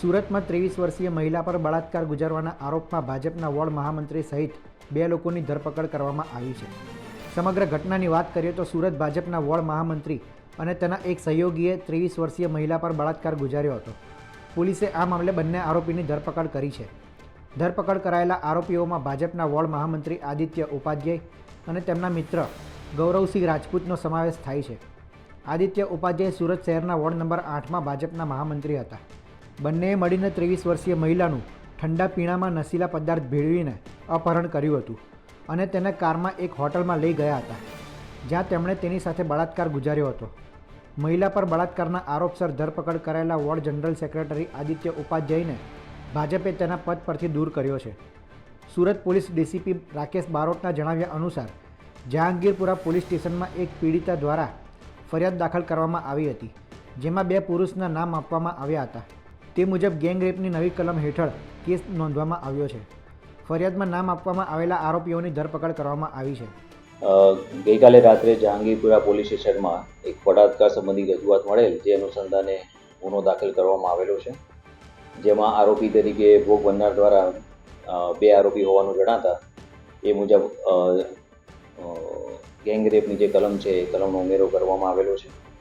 સુરતમાં ત્રેવીસ વર્ષીય મહિલા પર બળાત્કાર ગુજારવાના આરોપમાં ભાજપના વોર્ડ મહામંત્રી સહિત બે લોકોની ધરપકડ કરવામાં આવી છે. સમગ્ર ઘટનાની વાત કરીએ તો સુરત ભાજપના વોર્ડ મહામંત્રી અને તેના એક સહયોગીએ ત્રેવીસ વર્ષીય મહિલા પર બળાત્કાર ગુજાર્યો હતો. પોલીસે આ મામલે બંને આરોપીની ધરપકડ કરી છે. ધરપકડ કરાયેલા આરોપીઓમાં ભાજપના વોર્ડ મહામંત્રી આદિત્ય ઉપાધ્યાય અને તેમના મિત્ર ગૌરવસિંહ રાજપૂતનો સમાવેશ થાય છે. આદિત્ય ઉપાધ્યાય સુરત શહેરના વોર્ડ નંબર આઠમાં ભાજપના મહામંત્રી હતા. બંનેએ મળીને ત્રેવીસ વર્ષીય મહિલાનું ઠંડા પીણામાં નશીલા પદાર્થ ભેળવીને અપહરણ કર્યું હતું અને તેને કારમાં એક હોટલમાં લઈ ગયા હતા, જ્યાં તેમણે તેની સાથે બળાત્કાર ગુજાર્યો હતો. મહિલા પર બળાત્કારના આરોપસર ધરપકડ કરાયેલા વોર્ડ જનરલ સેક્રેટરી આદિત્ય ઉપાધ્યાયને ભાજપે તેના પદ પરથી દૂર કર્યો છે. સુરત પોલીસ ડીસીપી રાકેશ બારોટના જણાવ્યા અનુસાર, જહાંગીરપુરા પોલીસ સ્ટેશનમાં એક પીડિતા દ્વારા ફરિયાદ દાખલ કરવામાં આવી હતી, જેમાં બે પુરુષના નામ આપવામાં આવ્યા હતા. તે મુજબ ગેંગ રેપની નવી કલમ હેઠળ કેસ નોંધવામાં આવ્યો છે. ફરિયાદમાં નામ આપવામાં આવેલા આરોપીઓની ધરપકડ કરવામાં આવી છે. ગઈકાલે રાત્રે જહાંગીરપુરા પોલીસ સ્ટેશનમાં એક બળાત્કાર સંબંધી રજૂઆત મળેલ જે અનુસંધાને ગુનો દાખલ કરવામાં આવેલો છે. જેમાં આરોપી તરીકે ભોગ બનનાર દ્વારા બે આરોપી હોવાનું જણાતા એ મુજબ અ, અ, ગેંગ રેપની જે કલમ છે એ કલમનો ઉમેરો કરવામાં આવેલો છે.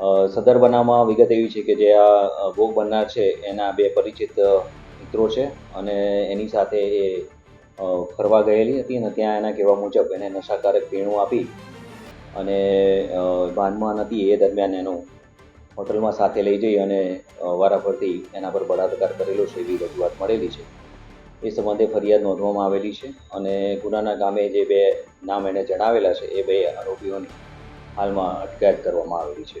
સદર બનાવમાં વિગત એવી છે કે જે આ ભોગ બનનાર છે, એના બે પરિચિત મિત્રો છે અને એની સાથે એ ફરવા ગયેલી હતી અને ત્યાં એના કહેવા મુજબ એને નશાકારક પીણું આપી અને ભાનમાં નથી એ દરમિયાન એનું હોટલમાં સાથે લઈ જઈ અને વારાફરતી એના પર બળાત્કાર કરેલો છે એવી રજૂઆત મળેલી છે. એ સંબંધે ફરિયાદ નોંધવામાં આવેલી છે અને ગુનાના ગામે જે બે નામ એને જણાવેલા છે એ બે આરોપીઓની હાલમાં અટકાયત કરવામાં આવેલી છે.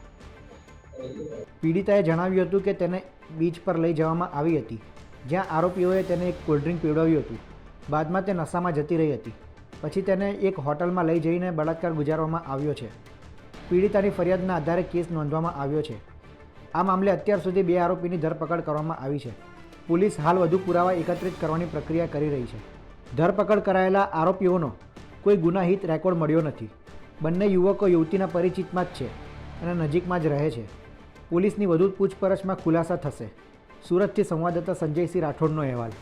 પીડિતાએ જણાવ્યું હતું કે તેને બીચ પર લઈ જવામાં આવી હતી, જ્યાં આરોપીઓએ તેને એક કોલ્ડ્રિંક પીવડાવ્યું હતું. બાદમાં તે નશામાં જતી રહી હતી. પછી તેને એક હોટલમાં લઈ જઈને બળાત્કાર ગુજારવામાં આવ્યો છે. પીડિતાની ફરિયાદના આધારે કેસ નોંધવામાં આવ્યો છે. આ મામલે અત્યાર સુધી બે આરોપીની ધરપકડ કરવામાં આવી છે. પોલીસ હાલ વધુ પુરાવા એકત્રિત કરવાની પ્રક્રિયા કરી રહી છે. ધરપકડ કરાયેલા આરોપીઓનો કોઈ ગુનાહિત રેકોર્ડ મળ્યો નથી. બંને યુવકો યુવતીના પરિચિતમાં જ છે અને નજીકમાં જ રહે છે. પોલીસની વધુ પૂછપરછમાં ખુલાસા થશે. સુરતથી સંવાદદાતા સંજયસિંહ રાઠોડનો અહેવાલ.